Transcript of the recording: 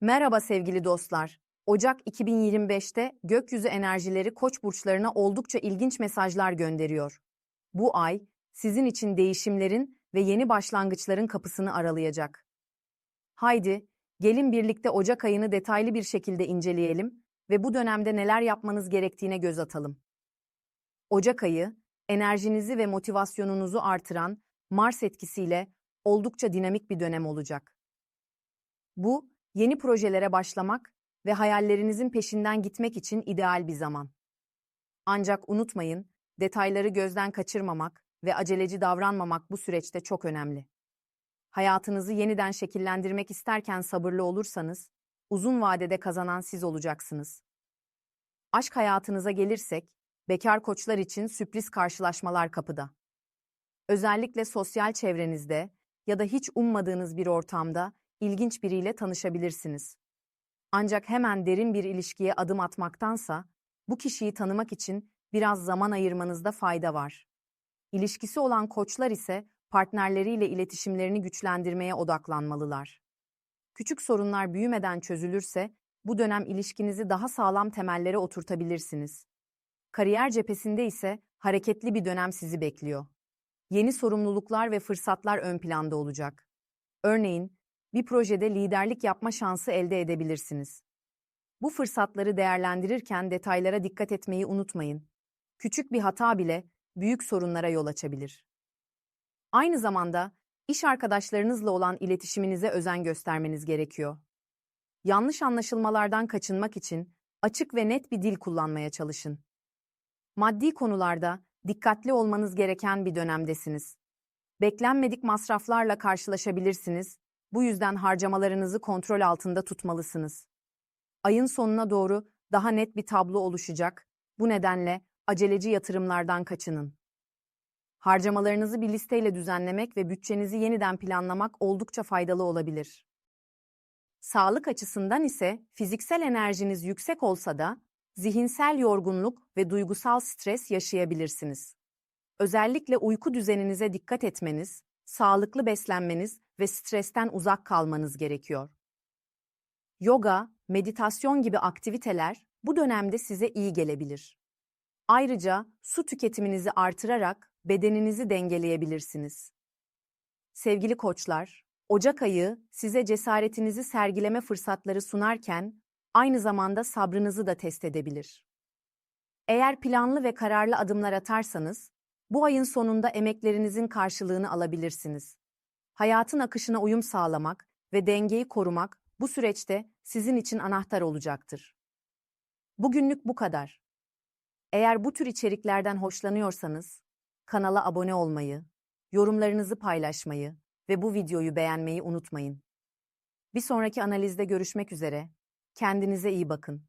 Merhaba sevgili dostlar. Ocak 2025'te gökyüzü enerjileri Koç burçlarına oldukça ilginç mesajlar gönderiyor. Bu ay sizin için değişimlerin ve yeni başlangıçların kapısını aralayacak. Haydi, gelin birlikte Ocak ayını detaylı bir şekilde inceleyelim ve bu dönemde neler yapmanız gerektiğine göz atalım. Ocak ayı, enerjinizi ve motivasyonunuzu artıran Mars etkisiyle oldukça dinamik bir dönem olacak. Bu, yeni projelere başlamak ve hayallerinizin peşinden gitmek için ideal bir zaman. Ancak unutmayın, detayları gözden kaçırmamak ve aceleci davranmamak bu süreçte çok önemli. Hayatınızı yeniden şekillendirmek isterken sabırlı olursanız, uzun vadede kazanan siz olacaksınız. Aşk hayatınıza gelirsek, bekar koçlar için sürpriz karşılaşmalar kapıda. Özellikle sosyal çevrenizde ya da hiç ummadığınız bir ortamda ilginç biriyle tanışabilirsiniz. Ancak hemen derin bir ilişkiye adım atmaktansa, bu kişiyi tanımak için biraz zaman ayırmanızda fayda var. İlişkisi olan koçlar ise partnerleriyle iletişimlerini güçlendirmeye odaklanmalılar. Küçük sorunlar büyümeden çözülürse, bu dönem ilişkinizi daha sağlam temellere oturtabilirsiniz. Kariyer cephesinde ise hareketli bir dönem sizi bekliyor. Yeni sorumluluklar ve fırsatlar ön planda olacak. Örneğin, bir projede liderlik yapma şansı elde edebilirsiniz. Bu fırsatları değerlendirirken detaylara dikkat etmeyi unutmayın. Küçük bir hata bile büyük sorunlara yol açabilir. Aynı zamanda iş arkadaşlarınızla olan iletişiminize özen göstermeniz gerekiyor. Yanlış anlaşılmalardan kaçınmak için açık ve net bir dil kullanmaya çalışın. Maddi konularda dikkatli olmanız gereken bir dönemdesiniz. Beklenmedik masraflarla karşılaşabilirsiniz bu yüzden harcamalarınızı kontrol altında tutmalısınız. Ayın sonuna doğru daha net bir tablo oluşacak. Bu nedenle aceleci yatırımlardan kaçının. Harcamalarınızı bir listeyle düzenlemek ve bütçenizi yeniden planlamak oldukça faydalı olabilir. Sağlık açısından ise fiziksel enerjiniz yüksek olsa da zihinsel yorgunluk ve duygusal stres yaşayabilirsiniz. Özellikle uyku düzeninize dikkat etmeniz, sağlıklı beslenmeniz ve stresten uzak kalmanız gerekiyor. Yoga, meditasyon gibi aktiviteler bu dönemde size iyi gelebilir. Ayrıca su tüketiminizi artırarak bedeninizi dengeleyebilirsiniz. Sevgili koçlar, Ocak ayı size cesaretinizi sergileme fırsatları sunarken aynı zamanda sabrınızı da test edebilir. Eğer planlı ve kararlı adımlar atarsanız, bu ayın sonunda emeklerinizin karşılığını alabilirsiniz. Hayatın akışına uyum sağlamak ve dengeyi korumak bu süreçte sizin için anahtar olacaktır. Bugünlük bu kadar. Eğer bu tür içeriklerden hoşlanıyorsanız, kanala abone olmayı, yorumlarınızı paylaşmayı ve bu videoyu beğenmeyi unutmayın. Bir sonraki analizde görüşmek üzere. Kendinize iyi bakın.